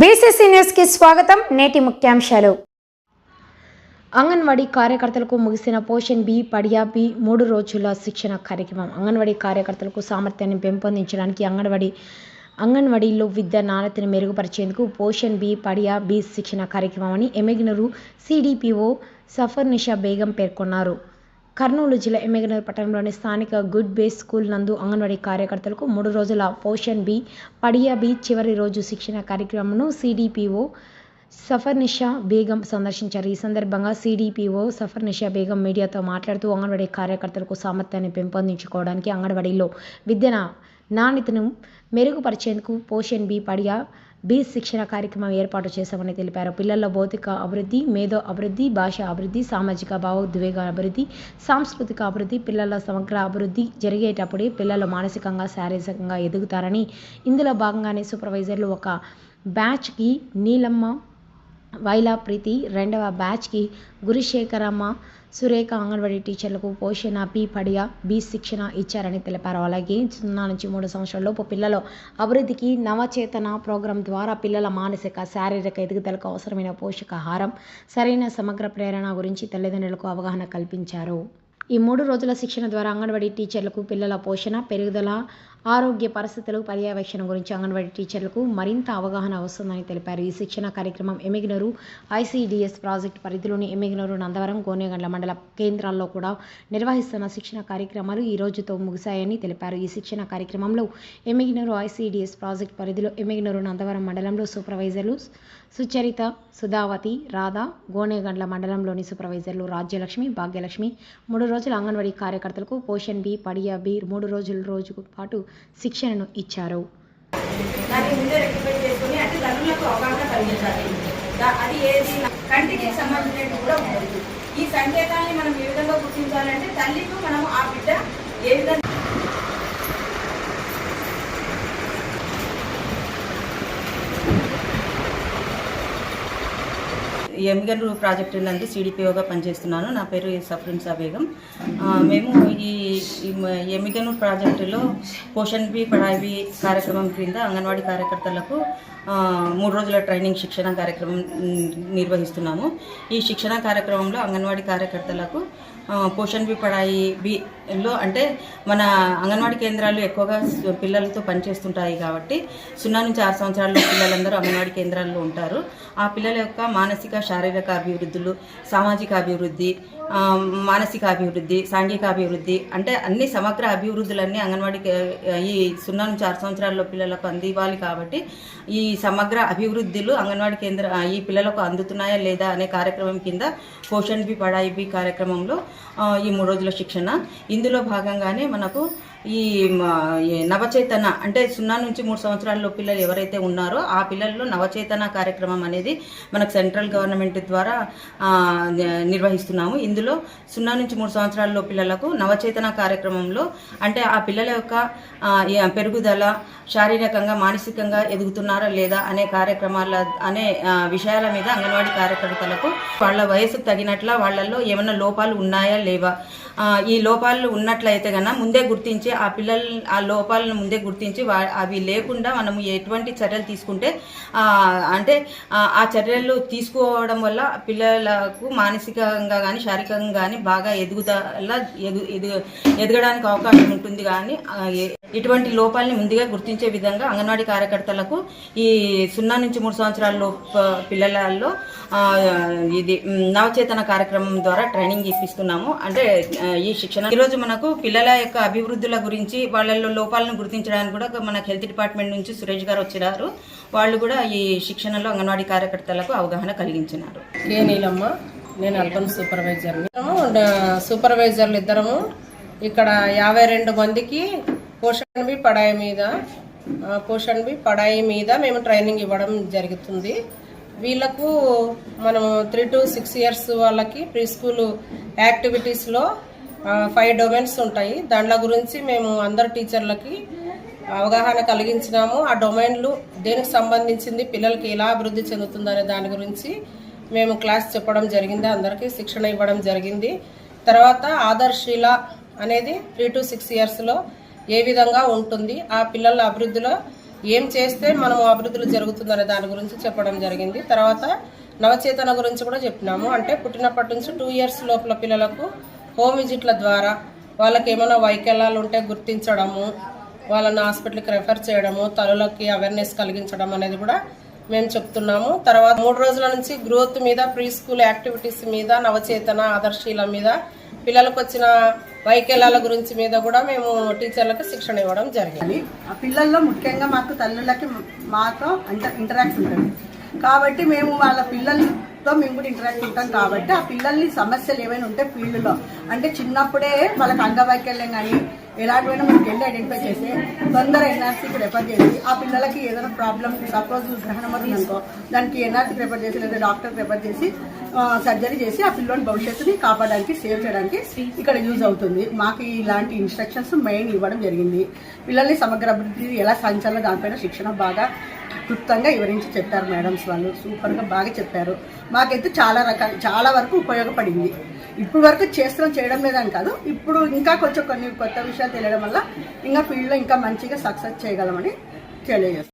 BCC న్యూస్కి స్వాగతం. నేటి ముఖ్యాంశాలు. అంగన్వాడీ కార్యకర్తలకు ముగిసిన పోషన్ బి పడియా బి మూడు రోజుల శిక్షణ కార్యక్రమం. అంగన్వాడీ కార్యకర్తలకు సామర్థ్యాన్ని పెంపొందించడానికి అంగన్వాడీ అంగన్వాడీలో విద్య నాణ్యతను మెరుగుపరిచేందుకు పోషన్ బి పడియా బి శిక్షణ కార్యక్రమాన్ని ఎమెగ్నరు సిడిపిఓ సఫర్ నిషా బేగం పేర్కొన్నారు. కర్నూలు జిల్లా ఎమ్మెగనూరు పట్టణంలోని స్థానిక గుడ్ బేస్ స్కూల్ నందు అంగన్వాడీ కార్యకర్తలకు మూడు రోజుల పోషన్ బి పడియా బి చివరి రోజు శిక్షణ కార్యక్రమంను సిడిపిఓ సఫర్నిషా బేగం సందర్శించారు. ఈ సందర్భంగా సిడిపిఓ సఫర్నిషా బేగం మీడియాతో మాట్లాడుతూ అంగన్వాడీ కార్యకర్తలకు సామర్థ్యాన్ని పెంపొందించుకోవడానికి అంగన్వాడీలో విద్యన నాణ్యతను మెరుగుపరిచేందుకు పోషన్ బి పడియా బి శిక్షణ కార్యక్రమం ఏర్పాటు చేశామని తెలిపారు. పిల్లల భౌతిక అభివృద్ధి మేధో అభివృద్ధి భాష అభివృద్ధి సామాజిక భావోద్వేగ అభివృద్ధి సాంస్కృతిక అభివృద్ధి పిల్లల సమగ్ర అభివృద్ధి జరిగేటప్పుడే పిల్లలు మానసికంగా శారీరకంగా ఎదుగుతారని ఇందులో భాగంగానే సూపర్వైజర్లు ఒక బ్యాచ్కి నీలమ్మ వైలా ప్రీతి రెండవ బ్యాచ్కి గురుశేఖరమ్మ సురేఖ అంగన్వాడీ టీచర్లకు పోషణ పి పడియా బి శిక్షణ ఇచ్చారని తెలిపారు. అలాగే సున్నా నుంచి మూడు సంవత్సరాలలోపు పిల్లల అభివృద్ధికి నవచేతన ప్రోగ్రాం ద్వారా పిల్లల మానసిక శారీరక ఎదుగుదలకు అవసరమైన పోషకాహారం సరైన సమగ్ర ప్రేరణ గురించి తల్లిదండ్రులకు అవగాహన కల్పించారు. ఈ మూడు రోజుల శిక్షణ ద్వారా అంగన్వాడీ టీచర్లకు పిల్లల పోషణ పెరుగుదల ఆరోగ్య పరిస్థితులు పర్యవేక్షణ గురించి అంగన్వాడీ టీచర్లకు మరింత అవగాహన వస్తుందని తెలిపారు. ఈ శిక్షణ కార్యక్రమం ఎమిగినరు ఐసీడీఎస్ ప్రాజెక్టు పరిధిలోని ఎమిగినరు నందవరం గోనేగండ్ల మండల కేంద్రాల్లో కూడా నిర్వహిస్తున్న శిక్షణ కార్యక్రమాలు ఈ రోజుతో ముగిశాయని తెలిపారు. ఈ శిక్షణ కార్యక్రమంలో ఎమిగినరు ఐసీడీఎస్ ప్రాజెక్టు పరిధిలో ఎమిగినరు నందవరం మండలంలో సూపర్వైజర్లు సుచరిత సుధావతి రాధ గోనెగండ్ల మండలంలోని సూపర్వైజర్లు రాజ్యలక్ష్మి భాగ్యలక్ష్మి మూడు రోజుల అంగన్వాడీ కార్యకర్తలకు పోషన్ బి పడియా బి మూడు రోజుల రోజు పాటు శిక్షణను ఇచ్చారు. ముందే చేసుకుని అంటే అది ఏది? కంటికి సంబంధించినట్టు కూడా ఈ సంకేతాన్ని మనం ఏ విధంగా గుర్తించాలంటే తల్లికి మనం ఆ బిడ్డ ఏ విధంగా ఎమిగన్ ప్రాజెక్టు నందు సిడిపిఓగా పనిచేస్తున్నాను. నా పేరు సఫరిన్సా బేగం మేము ఈ ఈ ప్రాజెక్టులో పోషణ్ బి పడాయి బి కార్యక్రమం క్రింద అంగన్వాడీ కార్యకర్తలకు మూడు రోజుల ట్రైనింగ్ శిక్షణ కార్యక్రమం నిర్వహిస్తున్నాము. ఈ శిక్షణ కార్యక్రమంలో అంగన్వాడీ కార్యకర్తలకు పోషణ్ బి పడాయి బిలో అంటే మన అంగన్వాడీ కేంద్రాలు ఎక్కువగా పిల్లలతో పనిచేస్తుంటాయి కాబట్టి సున్నా నుంచి ఆరు సంవత్సరాల పిల్లలందరూ అంగన్వాడీ కేంద్రాల్లో ఉంటారు. ఆ పిల్లల యొక్క మానసిక శారీరక అభివృద్ధులు సామాజిక అభివృద్ధి మానసిక అభివృద్ధి సాంఘిక అభివృద్ధి అంటే అన్ని సమగ్ర అభివృద్ధులన్నీ అంగన్వాడీ ఈ సున్నా నుంచి ఆరు సంవత్సరాల్లో పిల్లలకు అందివ్వాలి కాబట్టి ఈ సమగ్ర అభివృద్ధులు అంగన్వాడీ కేంద్ర ఈ పిల్లలకు అందుతున్నాయా లేదా అనే కార్యక్రమం కింద పోషణ్ బి పడాయి బి కార్యక్రమంలో ఈ మూడు రోజుల శిక్షణ. ఇందులో భాగంగానే మనకు ఈ నవచేతన అంటే సున్నా నుంచి మూడు సంవత్సరాల్లో పిల్లలు ఎవరైతే ఉన్నారో ఆ పిల్లల్లో నవచేతన కార్యక్రమం అనేది మనకు సెంట్రల్ గవర్నమెంట్ ద్వారా నిర్వహిస్తున్నాము. ఇందులో సున్నా నుంచి మూడు సంవత్సరాల్లో పిల్లలకు నవచేతన కార్యక్రమంలో అంటే ఆ పిల్లల యొక్క పెరుగుదల శారీరకంగా మానసికంగా ఎదుగుతున్నారా లేదా అనే కార్యక్రమాల అనే విషయాల మీద అంగన్వాడీ కార్యకర్తలకు వాళ్ళ వయసుకు తగినట్ల వాళ్ళల్లో ఏమైనా లోపాలు ఉన్నాయా లేవా ఈ లోపాలు ఉన్నట్లయితే కనుక ముందే గుర్తించి ఆ పిల్లలు ఆ లోపాలను ముందే గుర్తించి వా- అవి లేకుండా మనము ఎటువంటి చర్యలు తీసుకుంటే అంటే ఆ, చర్యలు తీసుకోవడం వల్ల పిల్లలకు మానసికంగా కానీ శారీరకంగా కానీ బాగా ఎదుగుదల ఎదు ఎదు ఎదగడానికి అవకాశం ఉంటుంది. కానీ ఇటువంటి లోపాలని ముందుగా గుర్తించే విధంగా అంగన్వాడీ కార్యకర్తలకు ఈ సున్నా నుంచి మూడు సంవత్సరాల పిల్లలలో ఇది నవచేతన కార్యక్రమం ద్వారా ట్రైనింగ్ ఇప్పిస్తున్నాము. అంటే ఈ శిక్షణ. ఈరోజు మనకు పిల్లల యొక్క అభివృద్ధుల గురించి వాళ్ళలో లోపాలను గుర్తించడానికి కూడా మనకు హెల్త్ డిపార్ట్మెంట్ నుంచి సురేష్ గారు వచ్చినారు. వాళ్ళు కూడా ఈ శిక్షణలో అంగన్వాడీ కార్యకర్తలకు అవగాహన కలిగించినారు. నీలమ్మ నేను అర్బన్ సూపర్వైజర్ని. సూపర్వైజర్లు ఇద్దరము. ఇక్కడ యాభై రెండు మందికి పోషణ్ బి పడాయి మీద పోషన్ పోషణ్ బి పడాయి మీద మేము ట్రైనింగ్ ఇవ్వడం జరుగుతుంది. వీళ్ళకు మనము త్రీ టు సిక్స్ ఇయర్స్ వాళ్ళకి ప్రీ స్కూల్ యాక్టివిటీస్లో ఫైవ్ డొమైన్స్ ఉంటాయి. దాంట్లో గురించి మేము అందరు టీచర్లకి అవగాహన కలిగించినాము. ఆ డొమైన్లు దేనికి సంబంధించింది పిల్లలకి ఎలా అభివృద్ధి చెందుతుందనే దాని గురించి మేము క్లాస్ చెప్పడం జరిగింది. అందరికీ శిక్షణ ఇవ్వడం జరిగింది. తర్వాత ఆదర్శీల అనేది త్రీ టు సిక్స్ ఇయర్స్లో ఏ విధంగా ఉంటుంది ఆ పిల్లల అభివృద్ధిలో ఏం చేస్తే మనం అభివృద్ధులు జరుగుతుందనే దాని గురించి చెప్పడం జరిగింది. తర్వాత నవచేతన గురించి కూడా చెప్పినాము. అంటే పుట్టినప్పటి నుంచి టూ ఇయర్స్ లోపల పిల్లలకు హోమ్ విజిట్ల ద్వారా వాళ్ళకి ఏమైనా వైకల్యాలు ఉంటే గుర్తించడము వాళ్ళని హాస్పిటల్కి రెఫర్ చేయడము తల్లులకి అవేర్నెస్ కలిగించడం అనేది కూడా మేము చెప్తున్నాము. తర్వాత మూడు రోజుల నుంచి గ్రోత్ మీద ప్రీ స్కూల్ యాక్టివిటీస్ మీద నవచేతన ఆదర్శీల మీద పిల్లలకు వచ్చిన వైకల్యాల గురించి మీద కూడా మేము టీచర్లకు శిక్షణ ఇవ్వడం జరిగింది. ఆ పిల్లల్లో ముఖ్యంగా మాకు తల్లులకి మాతో అంత ఇంటరాక్ట్ ఉంటుంది. కాబట్టి మేము వాళ్ళ పిల్లలతో మేము కూడా ఇంటరాక్ట్ ఉంటాం కాబట్టి ఆ పిల్లల్ని సమస్యలు ఏమైనా ఉంటే ఫీల్డ్లో అంటే చిన్నప్పుడే వాళ్ళకి అంగవైకల్యం కానీ ఎలాంటివైనా మనకి వెళ్ళి ఐడెంటిఫై చేసి తొందర ఎన్ఆర్సీకి రెఫర్ చేసి ఆ పిల్లలకి ఏదైనా ప్రాబ్లం సపోజ్ గ్రహణం అవుతుంది అనుకో దానికి ఎన్ఆర్సీకి రెఫర్ చేసి లేదా డాక్టర్కి రెఫర్ చేసి సర్జరీ చేసి ఆ పిల్లోని భవిష్యత్తుని కాపాడడానికి సేవ్ చేయడానికి ఇక్కడ యూజ్ అవుతుంది. మాకు ఇలాంటి ఇన్స్ట్రక్షన్స్ మెయిన్ ఇవ్వడం జరిగింది. పిల్లల్ని సమగ్ర అభివృద్ధి ఎలా సాధించాలో దానిపైన శిక్షణ బాగా క్లుప్తంగా వివరించి చెప్పారు మేడమ్స్ వాళ్ళు. సూపర్గా బాగా చెప్పారు. మాకైతే చాలా రకాల చాలా వరకు ఉపయోగపడింది. ఇప్పుడు వరకు చేస్తున్నాం చేయడం లేదని కాదు ఇప్పుడు ఇంకా కొంచెం కొన్ని కొత్త విషయాలు తెలియడం వల్ల ఇంకా ఫీల్డ్లో ఇంకా మంచిగా సక్సెస్ చేయగలమని తెలియజేస్తాం